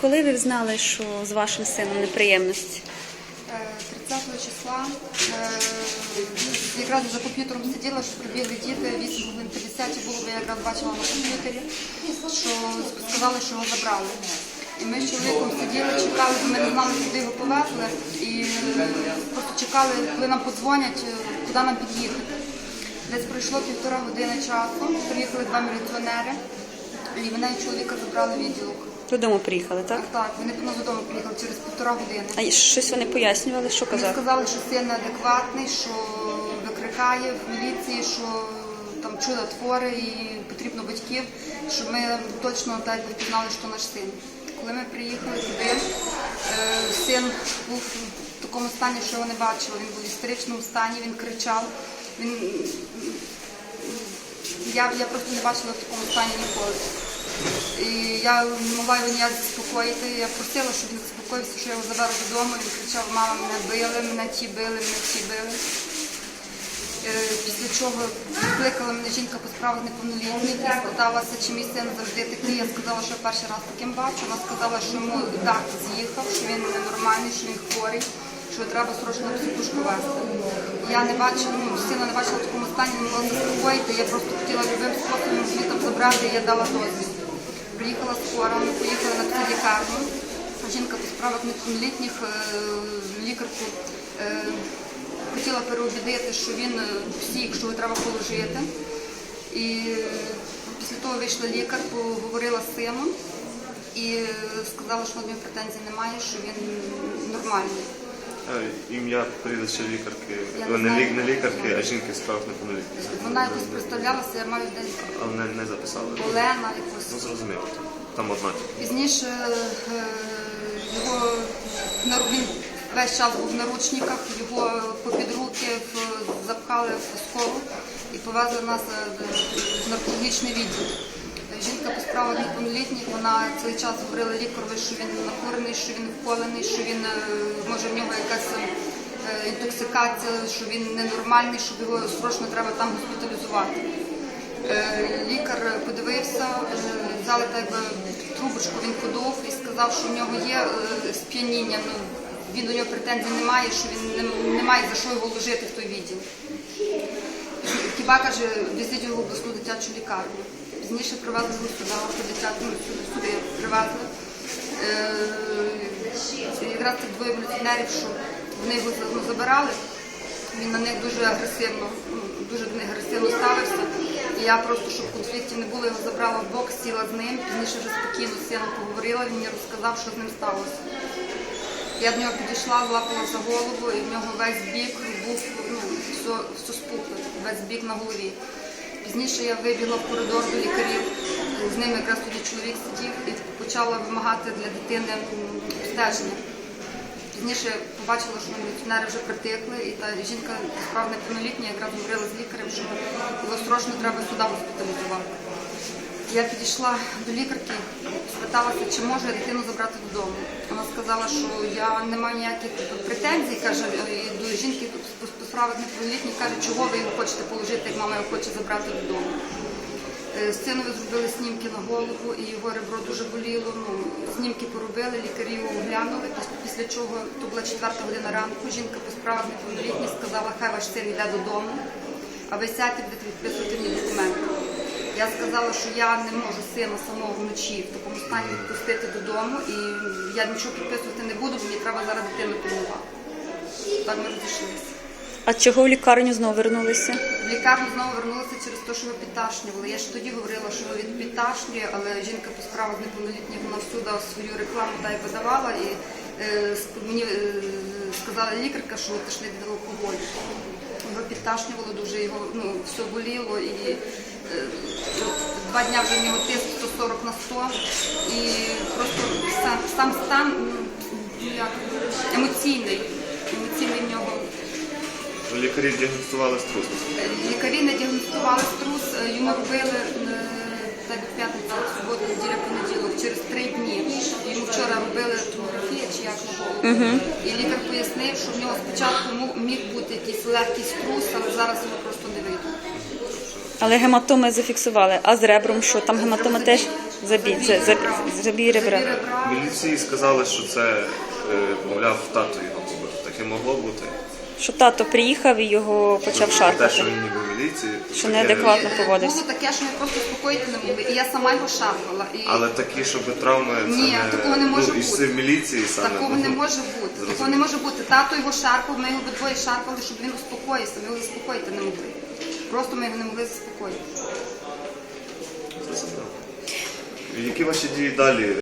Коли ви знали, що з вашим сином неприємності? Е, 30 числа е, якраз за комп'ютером сиділа, що прибігли діти, 8 годин 50 було, бо я якраз бачила на комп'ютері, що сказали, що його забрали. І ми з чоловіком сиділи, чекали, ми не знали, куди його повезли, і е, просто чекали, коли нам подзвонять, е, куди нам під'їхати. Десь пройшло півтора години часу, приїхали два міліціонери, і мене і чоловіка забрали відділок. Додому приїхали, так? Так, вони ну, додому приїхали через півтора години. А щось вони пояснювали, що казали? Вони сказали, що син неадекватний, що викрикає в міліції, що там чула твори і потрібно батьків, щоб ми точно так впізнали, що наш син. Коли ми приїхали туди, е, син був в такому стані, що його не бачила. Він був в істеричному стані, він кричав. Він... Я, я просто не бачила в такому стані ніколи. І я не могла його ніяк заспокоїти. Я просила, щоб він заспокоївся, що я його заберу додому. Він кричав, мама, мене били, мене ті били, мене ті били. Е, Після чого викликала мене жінка по справах неповнолітніх і спиталася, чи мій син завжди такий. Я сказала, що я перший раз таким бачу. Вона сказала, що йому дах з'їхав, що він ненормальний, що він хворий, що треба срочно психушку вести. Я не бачила, ну, сина не бачила в такому стані, не могла заспокоїти. Я просто хотіла любим способом його забрати, і я дала дозвіл. Приїхала скоро, ми поїхали на цю лікарню. Жінка по справах неповнолітніх е, лікарку е, хотіла переубідити, що він е, всіх, що його треба положити. І після того вийшла лікар, поговорила з сином і сказала, що до нього претензій немає, що він нормальний. Е, Ім'я прізвище лікарки, Я не не, знаю. не лікарки, а жінки справ неповнолітніх. Вона якось представлялася, я маю десь Але не, не записали. Олена якось. Ну зрозуміло. Там одна. Пізніше е, його на- він весь час був в наручниках, його попід руки в- запхали в скору і повезли нас е, в наркологічний відділ. Жінка по справах неповнолітніх, вона цей час говорила лікарові, що він накурений, що він вколений, що він е, може в нього якась е, інтоксикація, що він ненормальний, що його срочно треба там госпіталізувати. Е, Лікар подивився, взяли так трубочку, він подув і сказав, що в нього є сп'яніння. Ну, він до нього претензій немає, що він не, не має за що його ложити в той відділ. Хіба каже, везіть його в обласну дитячу лікарню. Пізніше привезли в дитячу, ну, сюди, привезли. Е, якраз цих двоє міліціонерів, що вони його ну, забирали, він на них дуже агресивно, ну, дуже до них агресивно ставився. І я просто, щоб конфліктів не було, його забрала в бок, сіла з ним, пізніше вже спокійно сином поговорила, він мені розказав, що з ним сталося. Я до нього підійшла, злапала за голову, і в нього весь бік був ну, все, все спухло, весь бік на голові. Пізніше я вибігла в коридор до лікарів, з ними якраз тоді чоловік сидів і почала вимагати для дитини обстеження. Пізніше побачила, що міліціонери вже притихли, і та жінка справді неповнолітня якраз говорила з лікарем, що його срочно треба сюди госпіталізувати. Я підійшла до лікарки, спиталася, чи може дитину забрати додому. Вона сказала, що я не маю ніяких претензій, каже, до жінки по справах неповнолітніх, каже, чого ви його хочете положити, як мама його хоче забрати додому. Е, Синові зробили снімки на голову, і його ребро дуже боліло. Ну, снімки поробили, лікарі його оглянули. Після чого то була четверта година ранку. Жінка по справах неповнолітніх сказала, хай ваш син йде додому, а ви сядьте будете відписувати мені документи. Я сказала, що я не можу сина самого вночі в такому стані відпустити додому, і я нічого підписувати не буду, бо мені треба зараз дитину пильнувати. Так ми розійшлися. А чого в лікарню знову вернулися? В лікарню знову вернулася через те, що його підташнювали. Я ж тоді говорила, що його від підташнює, але жінка по справах неповнолітніх вона всюди свою рекламу та й видавала. І е, мені е, сказала лікарка, що тошнить від алкоголю. Його підташнювало дуже, його ну, все боліло і е, два дня вже в нього тиск 140 на 100 і просто сам, сам стан ну, як, емоційний. Емоційний в нього Лікарі діагностували струс. Лікарі не діагностували струс, е, йому робили е, так як п'ятниця, субота, неділя, понеділок, через три дні. Йому вчора робили томографію чи як на голову. І лікар пояснив, що в нього спочатку міг бути якийсь легкий струс, але зараз його просто не вийде. Але гематоми зафіксували. А з ребром що? Там гематоми теж? Забій, за, за, забій ребра. Забій ребра. Міліції сказали, що це, е, мовляв, тато його побив. Таке могло бути. Що тато приїхав і його почав Те, що шарпати. він ніби в міліції. Що таке- неадекватно. Поводився. Було таке, що ми просто успокоїти не могли. І я сама його шарпала. І Але такі, щоб травми, це Ні, не... такого не може ну, і бути. це в міліції саме. такого ну, не може бути. Такого не може бути. Тато його шарпав, ми його обидвоє шарпали, щоб він успокоївся. Ми його заспокоїти не могли. Просто ми його не могли заспокоїти. Які ваші дії далі?